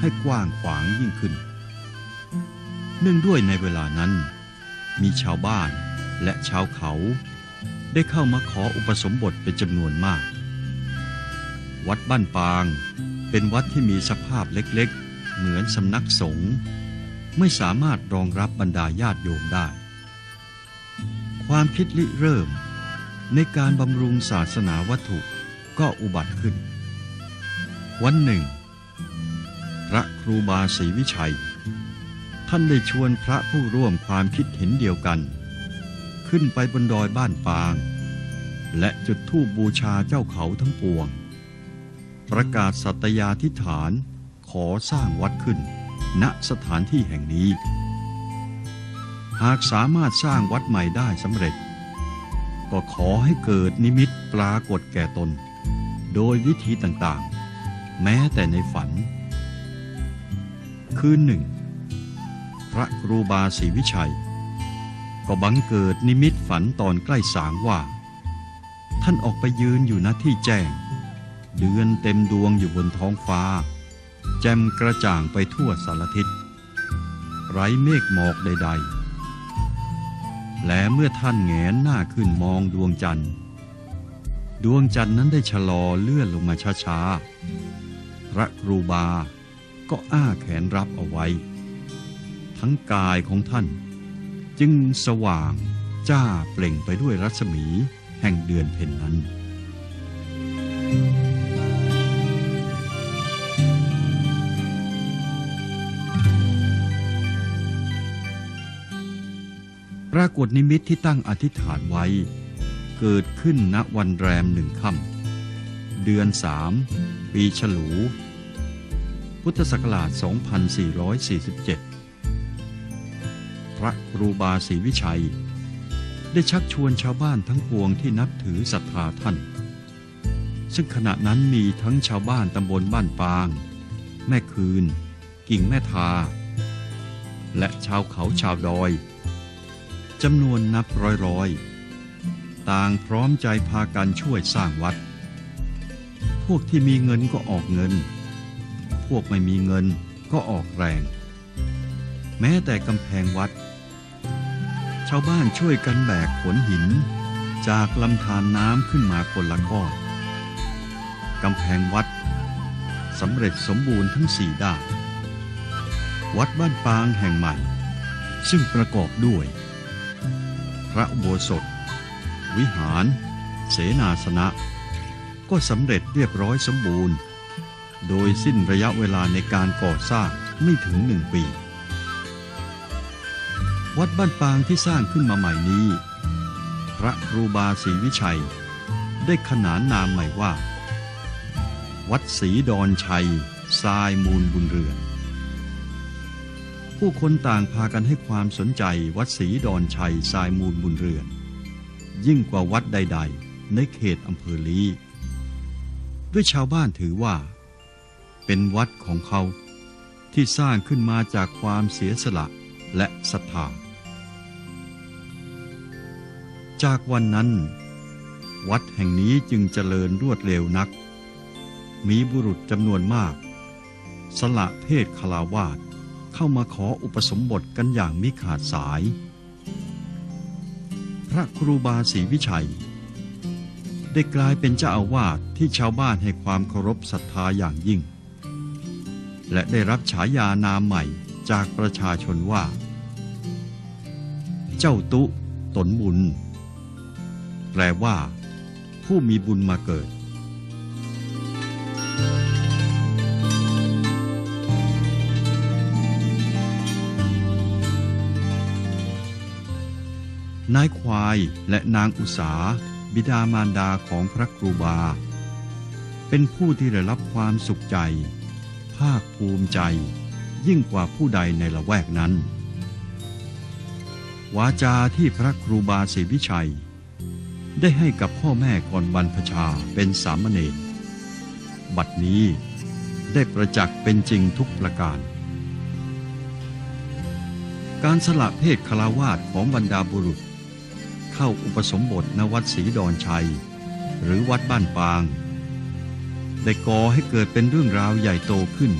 ให้กว้างขวางยิ่งขึ้น เนื่องด้วยในเวลานั้น มีชาวบ้านและชาวเขา ได้เข้ามาขออุปสมบทเป็นจำนวนมาก วัดบ้านปางเป็นวัดที่มีสภาพเล็กๆ เหมือนสำนักสงฆ์ไม่สามารถรองรับบรรดาญาติโยมได้ ความคิดริเริ่ม ในการบำรุงศาสนาวัตถุก็อุบัติขึ้น วันหนึ่ง พระครูบาศรีวิชัย ท่านได้ชวนพระผู้ร่วมความคิดเห็นเดียวกัน ขึ้นไปบนดอยบ้านปาง และจุดธูปบูชาเจ้าเขาทั้งปวง ประกาศสัตยาธิฐานขอสร้างวัดขึ้น ณสถานที่แห่งนี้ หากสามารถสร้างวัดใหม่ได้สำเร็จ ก็ขอให้เกิดนิมิตปรากฏแก่ตน โดยวิธีต่างๆ แม้แต่ในฝัน คืนหนึ่ง พระครูบาศรีวิชัย ก็บังเกิดนิมิตฝันตอนใกล้สางว่า ท่านออกไปยืนอยู่ณที่แจ้ง เดือนเต็มดวงอยู่บนท้องฟ้า แจ่มกระจ่างไปทั่วสารทิศ ไร้เมฆหมอกใด ๆ และเมื่อท่านแงนหน้าขึ้นมองดวงจันทร์ดวงจันทร์นั้นได้ชะลอเลื่อนลงมาช้าๆ พระครูบา ก็อ้าแขนรับเอาไว้ ทั้งกายของท่าน จึงสว่างจ้าเปล่งไปด้วยรัศมีแห่งเดือนเพ็ญนนั้น ปรากฏนิมิตที่ตั้งอธิษฐานไว้ เกิดขึ้นณวันแรมหนึ่งค่ำเดือนสามปีฉลู พุทธศักราช 2447 พระครูบาศรีวิชัย ได้ชักชวนชาวบ้านทั้งปวงที่นับถือศรัทธาท่าน ซึ่งขณะนั้นมีทั้งชาวบ้านตำบลบ้านปาง แม่คืน กิ่งแม่ทา และชาวเขาชาวดอยจำนวนนับร้อยๆต่างพร้อมใจพากันช่วยสร้างวัด พวกที่มีเงินก็ออกเงิน วกไม่มีเงินก็ออกแรง แม้แต่กำแพงวัด ชาวบ้านช่วยกันแบกขนหิน จากลำธารน้ำขึ้นมาคนละก้อนกำแพงวัดสำเร็จสมบูรณ์ทั้งสี่ด้านวัดบ้านปางแห่งใหม่ ซึ่งประกอบด้วย พระอุโบสถ วิหาร เสนาสนะ ก็สำเร็จเรียบร้อยสมบูรณ์ โดยสิ้นระยะเวลาในการก่อสร้างไม่ถึงหนึ่งปี วัดบ้านปางที่สร้างขึ้นมาใหม่นี้ พระครูบาศรีวิชัย ได้ขนานนามใหม่ว่า วัดศรีดอนชัยทรายมูลบุญเรือนผู้คนต่างพากันให้ความสนใจวัดศรีดอนชัยทรายมูลบุญเรือน ยิ่งกว่าวัดใด ๆ ในเขตอำเภอลีด้วยชาวบ้านถือว่า เป็นวัดของเขา ที่สร้างขึ้นมาจากความเสียสละและศรัทธา จากวันนั้น วัดแห่งนี้จึงเจริญรวดเร็วนัก มีบุรุษจำนวนมาก สละเพศคลาวาสเข้ามาขออุปสมบทกันอย่างมิขาดสาย พระครูบาศรีวิชัย ได้กลายเป็นเจ้าอาวาสที่ชาวบ้านให้ความเคารพศรัทธาอย่างยิ่ง และได้รับฉายานามใหม่จากประชาชนว่า เจ้าตุ ตนบุญ แปลว่า ผู้มีบุญมาเกิด นายควายและนางอุสา บิดามารดาของพระครูบา เป็นผู้ที่ได้รับความสุขใจ ภาคภูมิใจ ยิ่งกว่าผู้ใดในละแวกนั้น วาจาที่พระครูบาศรีวิชัย ได้ให้กับพ่อแม่ก่อนบรรพชาเป็นสามเณรบัดนี้ได้ประจักษ์เป็นจริงทุกประการ การสละเพศคลาวาสของบรรดาบุรุษ เข้าอุปสมบทณวัดศรีดอนชัย หรือวัดบ้านปาง ได้ก่อให้เกิดเป็นเรื่องราวใหญ่โตขึ้น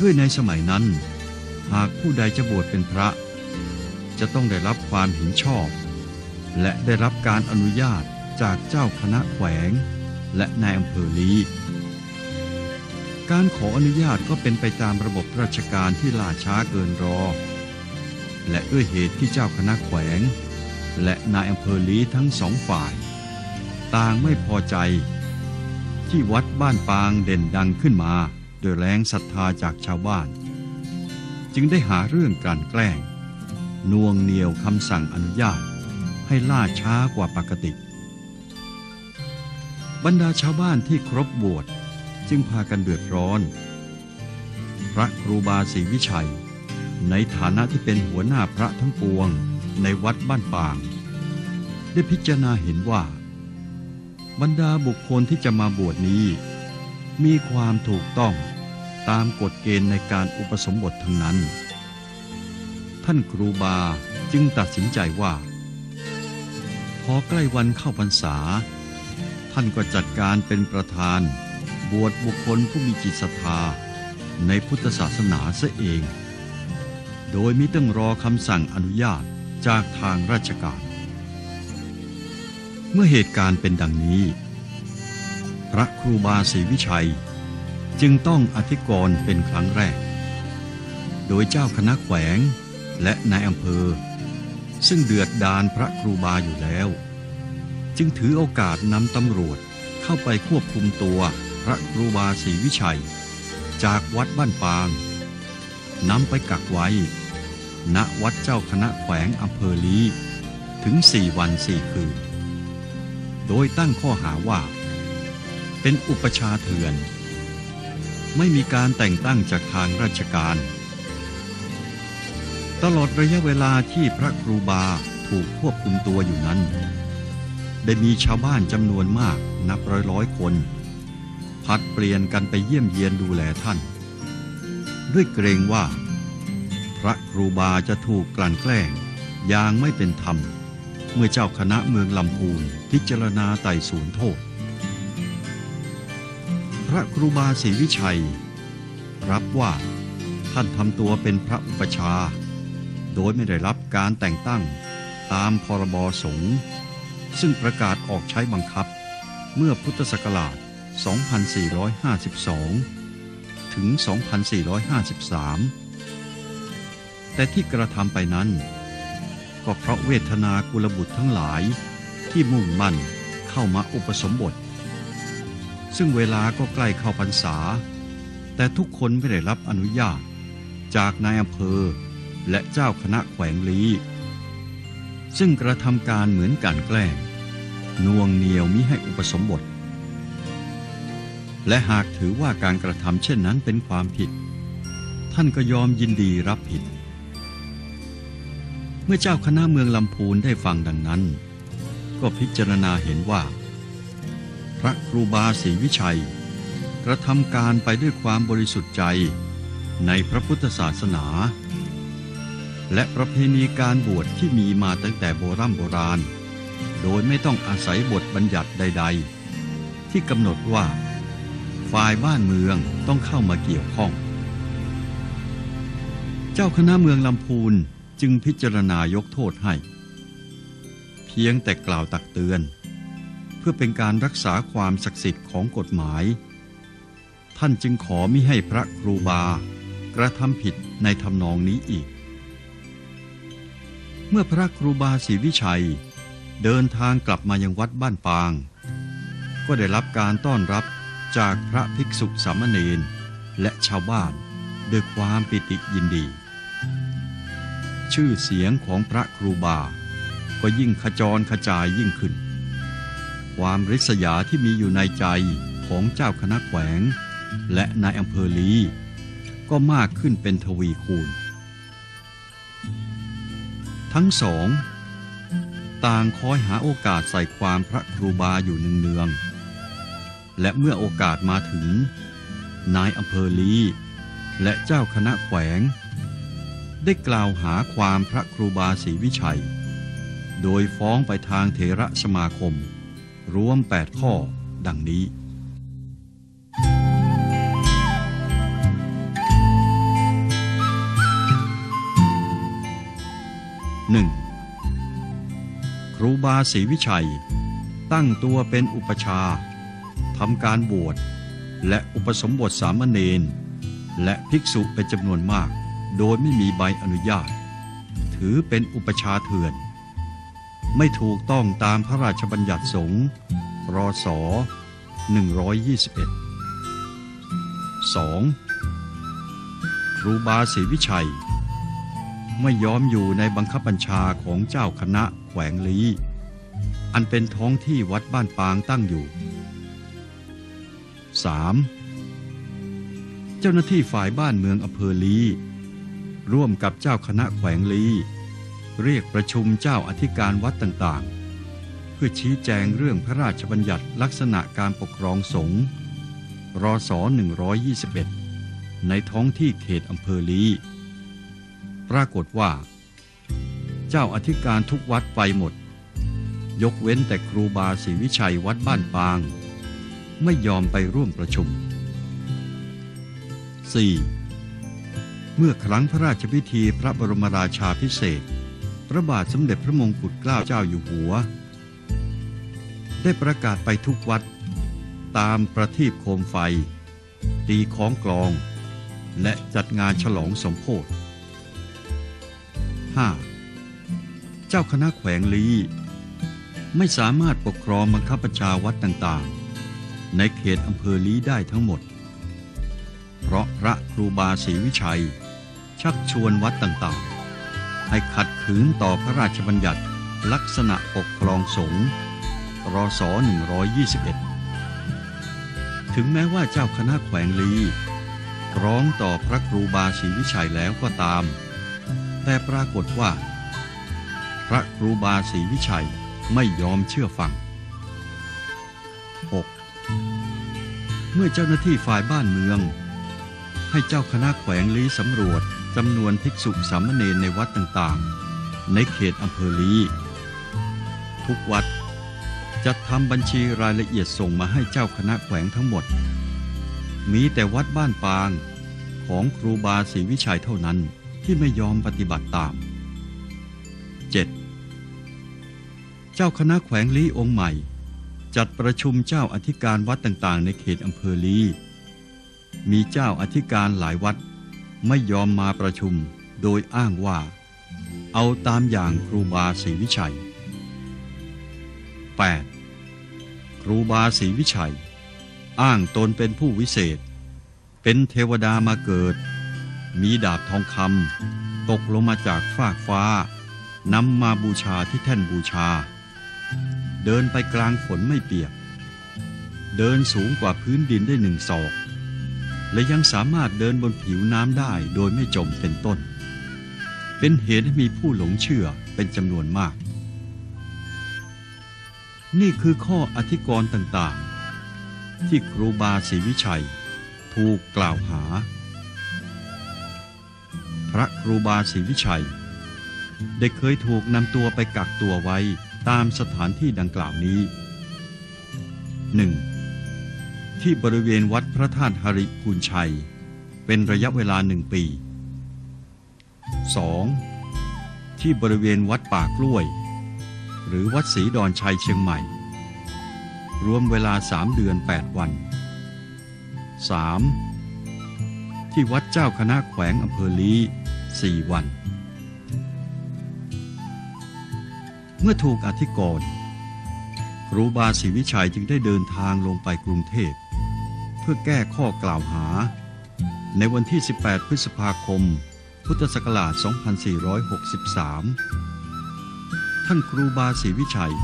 ด้วยในสมัยนั้น หากผู้ใดจะบวชเป็นพระ จะต้องได้รับความเห็นชอบ และได้รับการอนุญาตจากเจ้าคณะแขวง และนายอำเภอลีการขออนุญาตก็เป็นไปตามระบบราชการที่ล่าช้าเกินรอ และด้วยเหตุที่เจ้าคณะแขวง และนายอำเภอลีทั้งสองฝ่าย ต่างไม่พอใจ ที่วัดบ้านปางเด่นดังขึ้นมา โดยแรงศรัทธาจากชาวบ้าน จึงได้หาเรื่องกลั่นแกล้งนวงเหนียวคำสั่งอนุญาต ให้ล่าช้ากว่าปกติ บรรดาชาวบ้านที่ครบบวชจึงพากันเดือดร้อน พระครูบาศรีวิชัย ในฐานะที่เป็นหัวหน้าพระทั้งปวงในวัดบ้านปาง ได้พิจารณาเห็นว่า บรรดาบุคคลที่จะมาบวชนี้ มีความถูกต้องตามกฎเกณฑ์ในการอุปสมบททั้งนั้น ท่านครูบาจึงตัดสินใจว่า พอใกล้วันเข้าพรรษา ท่านก็จัดการเป็นประธาน บวชบุคคลผู้มีจิตศรัทธาในพุทธศาสนาเสียเอง โดยมิต้องรอคำสั่งอนุญาตจากทางราชการ เมื่อเหตุการณ์เป็นดังนี้ พระครูบาศรีวิชัย จึงต้องอธิกรณ์เป็นครั้งแรก โดยเจ้าคณะแขวงและนายอำเภอ ซึ่งเดือดดานพระครูบาอยู่แล้ว จึงถือโอกาสนำตำรวจเข้าไปควบคุมตัวพระครูบาศรีวิชัย จากวัดบ้านปางนำไปกักไว้ ณวัดเจ้าคณะแขวงอำเภอลีถึงสี่วันสี่คืน โดยตั้งข้อหาว่า เป็นอุปชาเถื่อน ไม่มีการแต่งตั้งจากทางราชการ ตลอดระยะเวลาที่พระครูบาถูกควบคุมตัวอยู่นั้น ได้มีชาวบ้านจำนวนมากนับร้อยร้อยคน ผัดเปลี่ยนกันไปเยี่ยมเยียนดูแลท่าน ด้วยเกรงว่า พระครูบาจะถูกกลั่นแกล้งอย่างไม่เป็นธรรม เมื่อเจ้าคณะเมืองลำพูนพิจารณาไต่สวนโทษ พระครูบาศรีวิชัย รับว่าท่านทำตัวเป็นพระอุปชา โดยไม่ได้รับการแต่งตั้งตามพรบสงฆ์ซึ่งประกาศออกใช้บังคับเมื่อพุทธศักราช 2452 ถึง 2453 แต่ที่กระทำไปนั้น ก็เพราะเวทนากุลบุตรทั้งหลายที่มุ่งมั่นเข้ามาอุปสมบท ซึ่งเวลาก็ใกล้เข้าพรรษา แต่ทุกคนไม่ได้รับอนุญาต จากนายอำเภอและเจ้าคณะแขวงลีซึ่งกระทำการเหมือนกันแกล้งนวงเหนียวมิให้อุปสมบท และหากถือว่าการกระทำเช่นนั้นเป็นความผิด ท่านก็ยอมยินดีรับผิด เมื่อเจ้าคณะเมืองลำพูนได้ฟังดังนั้น ก็พิจารณาเห็นว่า พระครูบาศรีวิชัย กระทำการไปด้วยความบริสุทธิ์ใจในพระพุทธศาสนา และประเพณีการบวชที่มีมาตั้งแต่โบรโบราณ โดยไม่ต้องอาศัยบทบัญญัติใด ๆ ที่กำหนดว่า ฝ่ายบ้านเมืองต้องเข้ามาเกี่ยวข้อง เจ้าคณะเมืองลำพูน จึงพิจารณายกโทษให้ เพียงแต่กล่าวตักเตือน เพื่อเป็นการรักษาความศักดิ์สิทธิ์ของกฎหมาย ท่านจึงขอมิให้พระครูบา กระทำผิดในทำนองนี้อีก เมื่อพระครูบาศรีวิชัย เดินทางกลับมายังวัดบ้านปาง ก็ได้รับการต้อนรับจากพระภิกษุสามเณรและชาวบ้านด้วยความปิติยินดี ชื่อเสียงของพระครูบา ก็ยิ่งขจรขจายยิ่งขึ้น ความริษยาที่มีอยู่ในใจของเจ้าคณะแขวง และนายอำเภอลีก็มากขึ้นเป็นทวีคูณ ทั้งสอง ต่างคอยหาโอกาสใส่ความพระครูบาอยู่เนืองๆและเมื่อโอกาสมาถึง นายอำเภอลีและเจ้าคณะแขวง ได้กล่าวหาความพระครูบาศรีวิชัย โดยฟ้องไปทางเทระสมาคม รวม 8 ข้อดังนี้ 1. ครูบาศรีวิชัย ตั้งตัวเป็นอุปชาทำการบวชและอุปสมบทสามเณรและภิกษุเป็นจำนวนมาก โดยไม่มีใบอนุญาต ถือเป็นอุปชาเถื่อน ไม่ถูกต้องตามพระราชบัญญัติสงฆ์รศ121 2. ครูบาศรีวิชัย ไม่ยอมอยู่ในบังคับบัญชาของเจ้าคณะแขวงลีอันเป็นท้องที่วัดบ้านปางตั้งอยู่ 3. เจ้าหน้าที่ฝ่ายบ้านเมืองอำเภอลี ร่วมกับเจ้าคณะแขวงลีเรียกประชุมเจ้าอธิการวัดต่างๆ เพื่อชี้แจงเรื่องพระราชบัญญัติลักษณะการปกครองสงฆ์รศ121 ในท้องที่เขตอำเภอลีปรากฏว่า เจ้าอธิการทุกวัดไปหมด ยกเว้นแต่ครูบาศรีวิชัยวัดบ้านปาง ไม่ยอมไปร่วมประชุม 4. เมื่อครั้งพระราชพิธีพระบรมราชาพิเศษ พระบาทสมเด็จพระมงกุฎเกล้าเจ้าอยู่หัว ได้ประกาศไปทุกวัด ตามประทีปโคมไฟ ตีของกลอง และจัดงานฉลองสมโพธิ 5. เจ้าคณะแขวงลีไม่สามารถปกครองบังคับบัญชาวัดต่างๆ ในเขตอำเภอลีได้ทั้งหมด เพราะพระครูบาศรีวิชัย ชักชวนวัดต่างๆ ให้ขัดขืนต่อพระราชบัญญัติลักษณะปกครองสงฆ์รศ121 ถึงแม้ว่าเจ้าคณะแขวงลี ร้องต่อพระครูบาศรีวิชัยแล้วก็ตาม แต่ปรากฏว่า พระครูบาศรีวิชัยไม่ยอมเชื่อฟัง 6. เมื่อเจ้าหน้าที่ฝ่ายบ้านเมือง ให้เจ้าคณะแขวงลีสำรวจ จำนวนภิกษุสามเณรในวัดต่างๆ ในเขตอำเภอลีทุกวัดจะทำบัญชีรายละเอียดส่งมาให้เจ้าคณะแขวงทั้งหมด มีแต่วัดบ้านปางของครูบาศรีวิชัยเท่านั้นที่ไม่ยอมปฏิบัติตาม 7. เจ้าคณะแขวงลีองค์ใหม่ จัดประชุมเจ้าอธิการวัดต่างๆ ในเขตอำเภอลีมีเจ้าอธิการหลายวัด ไม่ยอมมาประชุมโดยอ้างว่า เอาตามอย่างครูบาศรีวิชัย 8. ครูบาศรีวิชัย อ้างตนเป็นผู้วิเศษ เป็นเทวดามาเกิด มีดาบทองคำตกลงมาจากฟากฟ้านำมาบูชาที่แท่นบูชา เดินไปกลางฝนไม่เปียก เดินสูงกว่าพื้นดินได้หนึ่งศอก และยังสามารถเดินบนผิวน้ำได้โดยไม่จมเป็นต้น เป็นเหตุให้มีผู้หลงเชื่อเป็นจำนวนมาก นี่คือข้ออธิกรณ์ต่างๆ ที่ครูบาศรีวิชัย ถูกกล่าวหา พระครูบาศรีวิชัย ได้เคยถูกนำตัวไปกักตัวไว้ตามสถานที่ดังกล่าวนี้ 1. ที่บริเวณวัดพระธาตุหริพูนชัย เป็นระยะเวลาหนึ่งปี 2. ที่บริเวณวัดป่ากล้วย หรือวัดศรีดอนชัยเชียงใหม่ รวมเวลาสามเดือน 8 วัน 3. ที่วัดเจ้าคณะแขวงอำเภอลีสี่วัน เมื่อถูกอธิกรณ์ครูบาศรีวิชัยจึงได้เดินทางลงไปกรุงเทพ พื่อแก้ข้อกล่าวหา ในวันที่ 18 พฤษภาคม พุทธศักราช 2463 ท่านครูบาศรีวิชัย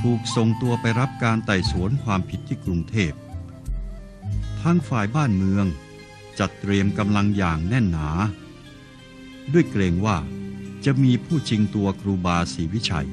ถูกส่งตัวไปรับการไต่สวนความผิดที่กรุงเทพทางฝ่ายบ้านเมืองจัดเตรียมกำลังอย่างแน่นหนา ด้วยเกรงว่าจะมีผู้ชิงตัวครูบาศรีวิชัย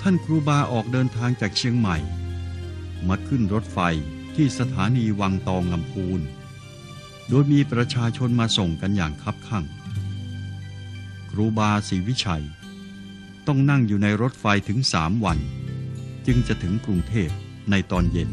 ท่านครูบาออกเดินทางจากเชียงใหม่ มาขึ้นรถไฟที่สถานีวังตองลำพูน โดยมีประชาชนมาส่งกันอย่างคับขั่ง ครูบาศรีวิชัย ต้องนั่งอยู่ในรถไฟถึงสามวัน จึงจะถึงกรุงเทพในตอนเย็น